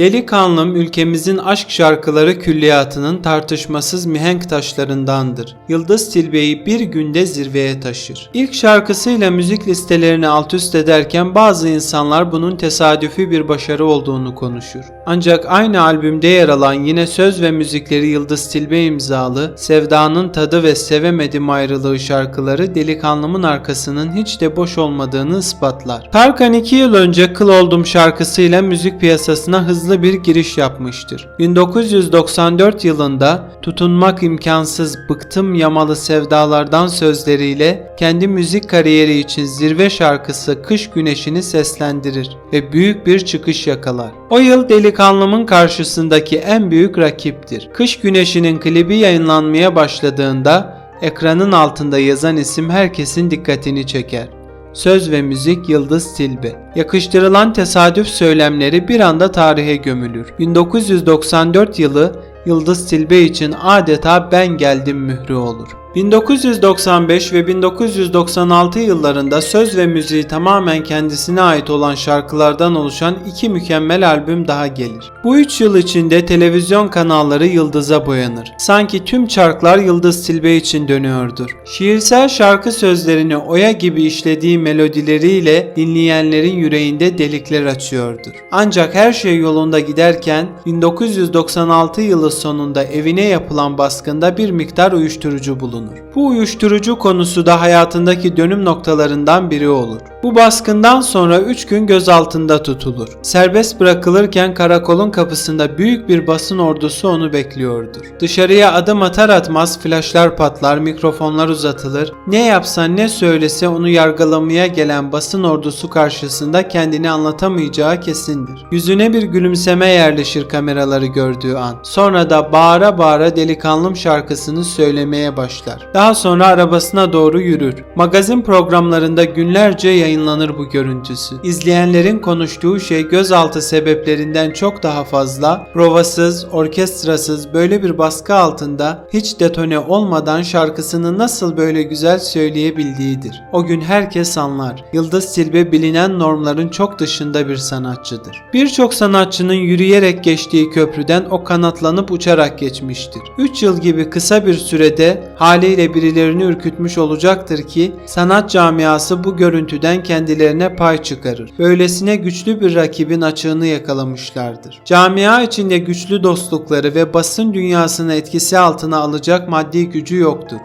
Delikanlım ülkemizin aşk şarkıları külliyatının tartışmasız mihenk taşlarındandır. Yıldız Tilbe'yi bir günde zirveye taşır. İlk şarkısıyla müzik listelerini alt üst ederken bazı insanlar bunun tesadüfi bir başarı olduğunu konuşur. Ancak aynı albümde yer alan yine söz ve müzikleri Yıldız Tilbe imzalı Sevdanın Tadı ve Sevemedim Ayrılığı şarkıları Delikanlımın arkasının hiç de boş olmadığını ispatlar. Tarkan 2 yıl önce Kıl Oldum şarkısıyla müzik piyasasına hızlı bir giriş yapmıştır. 1994 yılında Tutunmak imkansız bıktım yamalı sevdalardan sözleriyle kendi müzik kariyeri için zirve şarkısı Kış Güneşi'ni seslendirir ve büyük bir çıkış yakalar. O yıl Delikanlımın karşısındaki en büyük rakiptir. Kış Güneşi'nin klibi yayınlanmaya başladığında ekranın altında yazan isim herkesin dikkatini çeker. Söz ve müzik Yıldız Tilbe. Yakıştırılan tesadüf söylemleri bir anda tarihe gömülür. 1994 yılı Yıldız Tilbe için adeta ben geldim mührü olur. 1995 ve 1996 yıllarında söz ve müziği tamamen kendisine ait olan şarkılardan oluşan iki mükemmel albüm daha gelir. Bu üç yıl içinde televizyon kanalları yıldıza boyanır. Sanki tüm çarklar Yıldız Tilbe için dönüyordur. Şiirsel şarkı sözlerini oya gibi işlediği melodileriyle dinleyenlerin yüreğinde delikler açıyordur. Ancak her şey yolunda giderken 1996 yılı sonunda evine yapılan baskında bir miktar uyuşturucu bulunur. Bu uyuşturucu konusu da hayatındaki dönüm noktalarından biri olur. Bu baskından sonra 3 gün gözaltında tutulur. Serbest bırakılırken karakolun kapısında büyük bir basın ordusu onu bekliyordur. Dışarıya adım atar atmaz flaşlar patlar, mikrofonlar uzatılır. Ne yapsa ne söylese onu yargılamaya gelen basın ordusu karşısında kendini anlatamayacağı kesindir. Yüzüne bir gülümseme yerleşir kameraları gördüğü an. Sonra da bağıra bağıra delikanlım şarkısını söylemeye başlar. Daha sonra arabasına doğru yürür. Magazin programlarında günlerce yayınlanır bu görüntüsü. İzleyenlerin konuştuğu şey gözaltı sebeplerinden çok daha fazla, provasız, orkestrasız böyle bir baskı altında hiç detone olmadan şarkısını nasıl böyle güzel söyleyebildiğidir. O gün herkes anlar. Yıldız Tilbe bilinen normların çok dışında bir sanatçıdır. Birçok sanatçının yürüyerek geçtiği köprüden o kanatlanıp uçarak geçmiştir. 3 yıl gibi kısa bir sürede haliyle birilerini ürkütmüş olacaktır ki sanat camiası bu görüntüden kendilerine pay çıkarır. Böylesine güçlü bir rakibin açığını yakalamışlardır. Camia içinde güçlü dostlukları ve basın dünyasını etkisi altına alacak maddi gücü yoktur.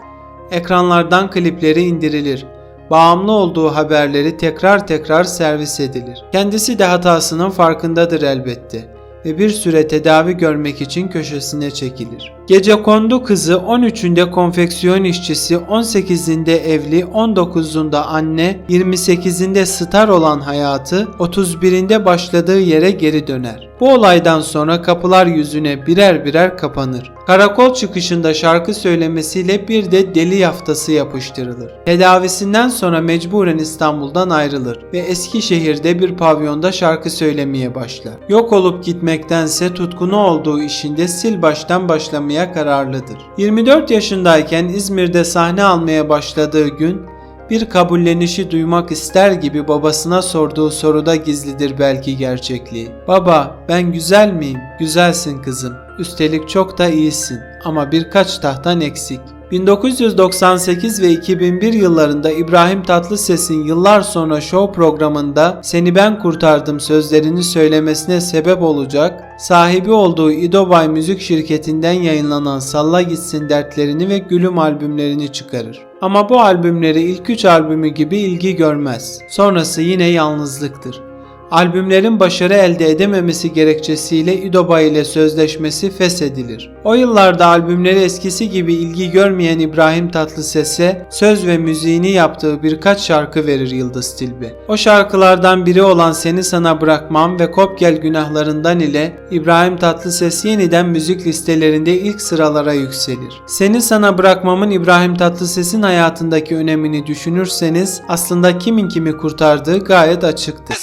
Ekranlardan klipleri indirilir. Bağımlı olduğu haberleri tekrar tekrar servis edilir. Kendisi de hatasının farkındadır elbette ve bir süre tedavi görmek için köşesine çekilir. Gece kondu kızı 13'ünde konfeksiyon işçisi, 18'inde evli, 19'unda anne, 28'inde star olan hayatı, 31'inde başladığı yere geri döner. Bu olaydan sonra kapılar yüzüne birer birer kapanır. Karakol çıkışında şarkı söylemesiyle bir de deli yaftası yapıştırılır. Tedavisinden sonra mecburen İstanbul'dan ayrılır ve Eskişehir'de bir pavyonda şarkı söylemeye başlar. Yok olup gitmektense tutkunu olduğu işinde sil baştan başlamaya kararlıdır. 24 yaşındayken İzmir'de sahne almaya başladığı gün bir kabullenişi duymak ister gibi babasına sorduğu soruda gizlidir belki gerçekliği. Baba, ben güzel miyim? Güzelsin kızım. Üstelik çok da iyisin ama birkaç tahtan eksik. 1998 ve 2001 yıllarında İbrahim Tatlıses'in yıllar sonra show programında Seni Ben Kurtardım sözlerini söylemesine sebep olacak, sahibi olduğu İdobay müzik şirketinden yayınlanan Salla Gitsin dertlerini ve Gülüm albümlerini çıkarır. Ama bu albümleri ilk 3 albümü gibi ilgi görmez. Sonrası yine yalnızlıktır. Albümlerin başarı elde edememesi gerekçesiyle İdoba ile sözleşmesi feshedilir. O yıllarda albümleri eskisi gibi ilgi görmeyen İbrahim Tatlıses'e söz ve müziğini yaptığı birkaç şarkı verir Yıldız Tilbe. O şarkılardan biri olan Seni Sana Bırakmam ve Kop Gel Günahlarından ile İbrahim Tatlıses yeniden müzik listelerinde ilk sıralara yükselir. Seni Sana Bırakmam'ın İbrahim Tatlıses'in hayatındaki önemini düşünürseniz aslında kimin kimi kurtardığı gayet açıktır.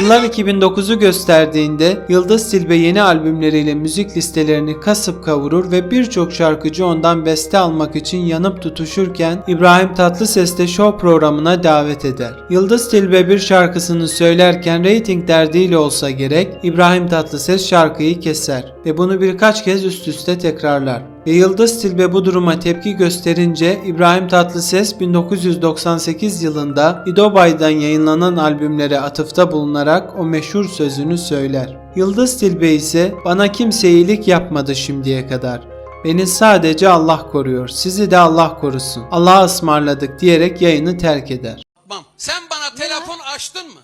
Yıllar 2009'u gösterdiğinde Yıldız Tilbe yeni albümleriyle müzik listelerini kasıp kavurur ve birçok şarkıcı ondan beste almak için yanıp tutuşurken İbrahim Tatlıses de show programına davet eder. Yıldız Tilbe bir şarkısını söylerken reyting derdiyle olsa gerek İbrahim Tatlıses şarkıyı keser ve bunu birkaç kez üst üste tekrarlar. Ve Yıldız Tilbe bu duruma tepki gösterince İbrahim Tatlıses 1998 yılında İdobay'dan yayınlanan albümlere atıfta bulunarak o meşhur sözünü söyler. Yıldız Tilbe ise bana kimse iyilik yapmadı şimdiye kadar. Beni sadece Allah koruyor. Sizi de Allah korusun. Allah'a ısmarladık diyerek yayını terk eder. Sen bana telefon açtın mı?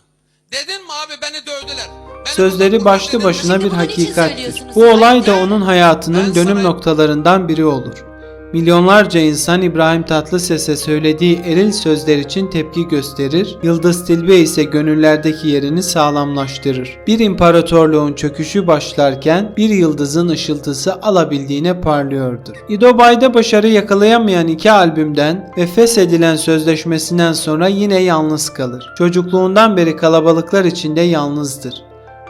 Dedin mi abi beni dövdüler. Beni Sözleri başlı başına bir hakikattir. Bu olay da onun hayatının dönüm noktalarından biri olur. Milyonlarca insan İbrahim Tatlıses'e söylediği eril sözler için tepki gösterir, Yıldız Tilbe ise gönüllerdeki yerini sağlamlaştırır. Bir imparatorluğun çöküşü başlarken bir yıldızın ışıltısı alabildiğine parlıyordur. İdobay'da başarı yakalayamayan iki albümden ve feshedilen sözleşmesinden sonra yine yalnız kalır. Çocukluğundan beri kalabalıklar içinde yalnızdır.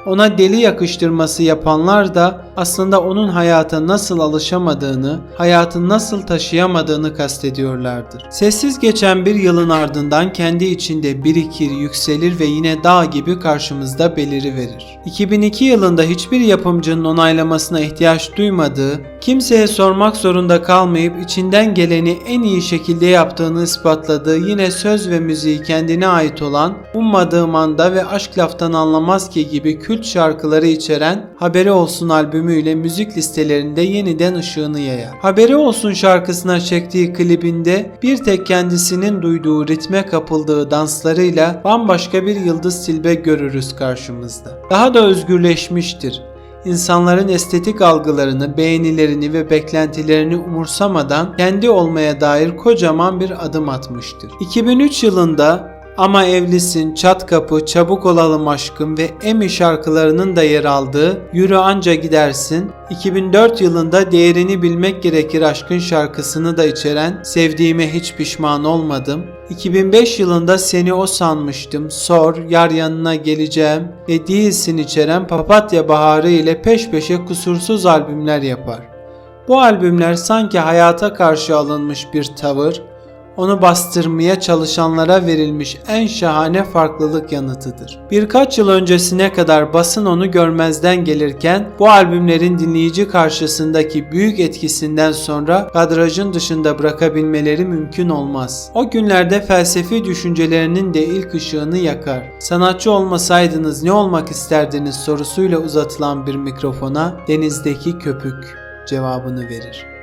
Ona deli yakıştırması yapanlar da aslında onun hayata nasıl alışamadığını, hayatı nasıl taşıyamadığını kastediyorlardır. Sessiz geçen bir yılın ardından kendi içinde birikir, yükselir ve yine dağ gibi karşımızda beliriverir. 2002 yılında hiçbir yapımcının onaylamasına ihtiyaç duymadığı, kimseye sormak zorunda kalmayıp içinden geleni en iyi şekilde yaptığını ispatladığı yine söz ve müziği kendine ait olan Ummadığım Anda ve Aşk Laftan Anlamaz Ki gibi kült şarkıları içeren Haberi Olsun albümüyle müzik listelerinde yeniden ışığını yayar. Haberi Olsun şarkısına çektiği klibinde bir tek kendisinin duyduğu ritme kapıldığı danslarıyla bambaşka bir Yıldız Tilbe görürüz karşımızda. Daha da özgürleşmiştir insanların estetik algılarını, beğenilerini ve beklentilerini umursamadan kendi olmaya dair kocaman bir adım atmıştır. 2003 yılında ama evlisin, çat kapı, çabuk olalım aşkım ve Emi şarkılarının da yer aldığı Yürü Anca Gidersin, 2004 yılında Değerini Bilmek Gerekir aşkın şarkısını da içeren Sevdiğime Hiç Pişman Olmadım, 2005 yılında Seni O Sanmıştım, Sor, Yar Yanına Geleceğim ve Değilsin içeren Papatya Baharı ile peş peşe kusursuz albümler yapar. Bu albümler sanki hayata karşı alınmış bir tavır, onu bastırmaya çalışanlara verilmiş en şahane farklılık yanıtıdır. Birkaç yıl öncesine kadar basın onu görmezden gelirken bu albümlerin dinleyici karşısındaki büyük etkisinden sonra kadrajın dışında bırakabilmeleri mümkün olmaz. O günlerde felsefi düşüncelerinin de ilk ışığını yakar. Sanatçı olmasaydınız ne olmak isterdiniz sorusuyla uzatılan bir mikrofona denizdeki köpük cevabını verir.